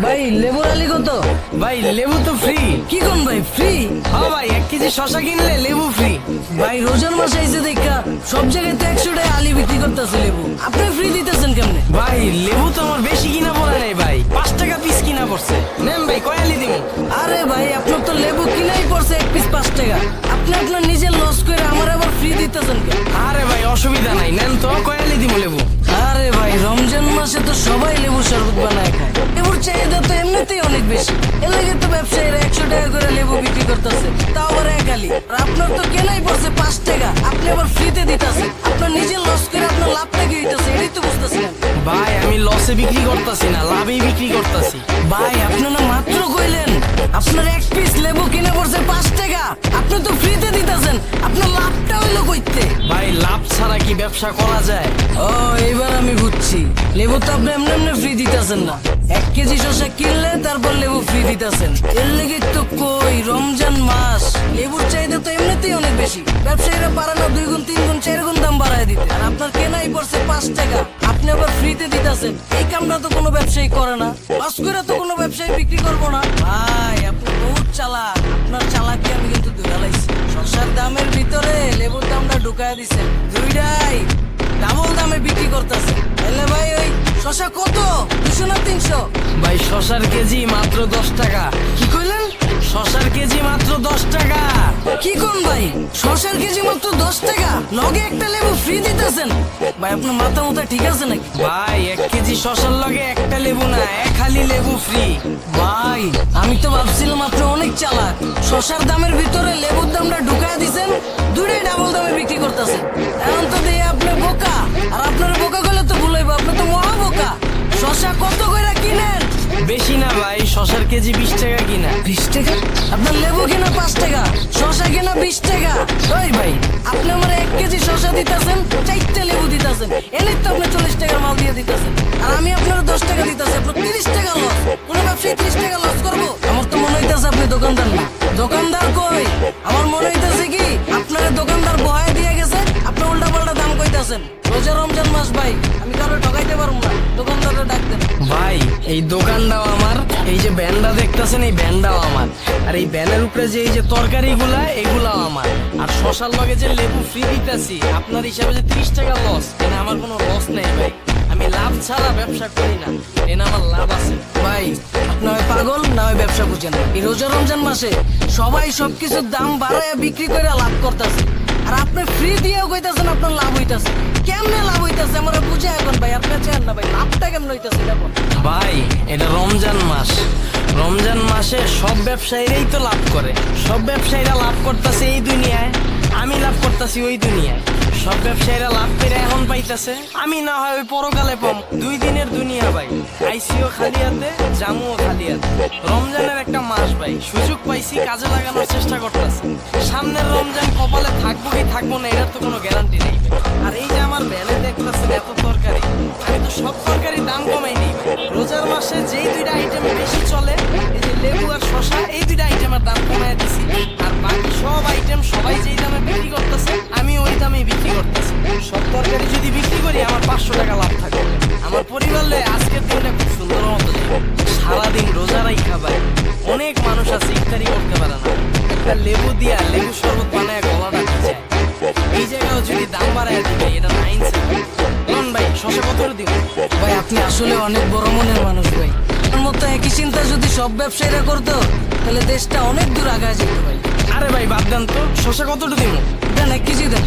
ভাই লেবুর আলি কত? ভাই লেবু তো ফ্রি কি কোন ভাই ফ্রি হ্যাঁ ভাই এক কেজি শশা কিনলে লেবু ফ্রি ভাই রোজার মাসে আইসে দেখা সব জায়গায় তো একশো টাকা আলি বিক্রি করতেছে লেবু। আপনি ফ্রি দিতেছেন কেমনে? ভাই লেবু তো আমার বেশি কিনা পড়ে নাই ভাই। পাঁচ টাকা পিস কিনা পড়ছে। নেন ভাই কয়ালি দিব? আরে ভাই আপনার তো লেবু কিনাই পড়ছে এক পিস পাঁচ টাকা। আপনি আপনার নিজের লস করে আমার আবার ফ্রি দিতেছেন কেন আরে ভাই অসুবিধা নাই। নেন তো কয়ালি দিব লেবু? আরে ভাই রমজান মাসে তো সবাই লেবু শরবত বানায় খায়। চাহিদা তো এমনিতেই অনেক বেশি। এর লাগে তো ব্যবসায়ীরা একশো টাকা করে লেবু বিক্রি করতেছে। তাও আবার এক আলি আর আপনার তো কেনাই পড়ছে পাঁচ টাকা। আপনি আবার ফ্রিতে দিতেছেন। আপনার নিজের লস করে আপনার লাভটা কি হইতেছে এটাই তো বুঝতেছেন ভাই আমি লসে বিক্রি করতেছি না লাভেই বিক্রি করতেছি। ভাই আপনি না মাত্র কইলেন কি ব্যবসা করা যায়? ও এবার আমি বুঝছি। লেবু তো আপনি এমনি এমনি ফ্রি দিতেছেন না। এক কেজি শসা কিনলে তারপর লেবু ফ্রি দিতেছেন। এর লেগে তো কই, রমজান মাস। লেবুর চাহিদা তো এমনিতেই অনেক বেশি। ব্যবসায়ীরা পারে না দুই গুণ, তিন গুণ, চার গুণ দাম বাড়ায় দিতে। আর আপনার কেনাই পড়ছে পাঁচ টাকা। আপনি আবার ফ্রিতে দিতেছেন। এই কামটা তো কোনো ব্যবসায়ী করে না। লস করে তো কোনো ব্যবসায়ী বিক্রি করব না। ভাই, আপনি বহুত চালাক। আপনার দামের ভিতরে লেবুর দামটা ঢুকায় দিছে। দুইটাই ডাবল দামে বিক্রি করতেছে। তাহলে ভাই ওই শশা কত? দুশো না তিনশো? ভাই শশার কেজি মাত্র দশ টাকা। কি কইলেন? শশার কেজি মাত্র দশ টাকা। কি কোন ভাই? শশার কেজি মাত্র দশ টাকা? লগে একটা লেবু ফ্রি দিতেছেন। ভাই আপনার মাথা মাথা ঠিক আছে নাকি? ভাই এক কেজি শশার লগে একটা লেবু না এক হালি লেবু ফ্রি ভাই আমি তো ভাবছিলাম আপনি অনেক চালাক। শশার দামের ভিতরে লেবুর দামটা ঢুকায় বেশি না ভাই, শশার কেজি বিশ টাকা কিনা। বিশ টাকা? আপনার লেবু কিনা পাঁচ টাকা, শশা কিনা বিশ টাকা। ওই ভাই, আপনি আমার এক কেজি শশা দিতেছেন, চারটে লেবু দিতেছেন। এনে তো আপনি চল্লিশ টাকার মাল দিয়ে দিতেছেন। আর আমি আপনার দশ টাকা দিতেছি, আপনার তিরিশ টাকা লস কোন ব্যবসায়ী তিরিশ টাকা লস করব? আমার তো মনে হইতেছে আপনি দোকানদার না। দোকানদার কই? আমার মনে হইতেছে কি, আপনার দোকানদার বহায় দিয়ে গেছে, আপনি উল্টা পাল্টা দাম কইতাছেন। রোজা রমজান মাস ভাই কারও ঠকাইতে পারব না? দোকানদারটা ডাক ভাই এই দোকানটাও আমার এই যে ব্যানটা দেখতেছেন এই ব্যানটাও আমার। আর এই ব্যানের উপরে যে এই যে তরকারিগুলা এগুলাও আমার। আর শশার লগে যে লেবু ফ্রি দিতেছি আপনার হিসাবে যে ত্রিশ টাকা লস এনে আমার কোনো লস নেই ভাই। আমি লাভ ছাড়া ব্যবসা করি না এনে আমার লাভ আছে। ভাই আপনি হয় পাগল না হয় ব্যবসা বুঝেন? না। এই রোজা রমজান মাসে সবাই সবকিছুর দাম বাড়ায় বিক্রি করে লাভ করতেছে। আর আপনি ফ্রি দিয়েও কইতাছেন আপনার লাভ হইতাছে। কেমনে লাভ হইতাছে? আমার বুঝে এখন ভাই আপনি চেন না ভাই, লাভটা কেমন হইতাছে দেখো ভাই, এটা রমজান মাস। রমজান মাসে সব ব্যবসায়ীরাই তো লাভ করে। সব ব্যবসায়ীরা লাভ করতেছে এই দুনিয়ায়, আমি লাভ করতেছি ওই দুনিয়ায়। সব ব্যবসায়ীরা লাভ করে এখন পাইতেছে আমি না হয় ওই পরকালে পাম। দুই দিনের দুনিয়া ভাই। আইসিও খালি হাতে, জামুও খালি হাতে। রমজানের একটা মাস ভাই। সুযোগ পাইছি, কাজে লাগানোর চেষ্টা করতেছি। সামনের রমজান কপালে থাকব কি থাকব না, এটার তো কোনো গ্যারান্টি নেই আর এই যে আমার ব্যানে দেখতেছেন এত তরকারি, আমি তো সব তরকারি দাম কমাই নেই রোজার মাসে যেই দুইটা আইটেম বেশি চলে, এই যে লেবু আর শশা এই দুইটা আইটেমের দাম কমাই দিছি। আর বাকি সব আইটেম সবাই যেই দামে একটা লেবু দিয়া লেবু শরবত বানায় গলাটা ভিজায় এই জায়গাও যদি দাম বাড়ায় দিবে এটা নাইন লন ভাই শশা কত দিব ভাই আপনি আসলে অনেক বড় মনের মানুষ ভাই। মতো একই চিন্তা যদি সব ব্যবসায়ীরা করতো তাহলে দেশটা অনেক দূর আগায় যেত ভাই। আরে ভাই বাদ দেন তো শশা কতটুকু দিব? দেন এক কেজি দেন।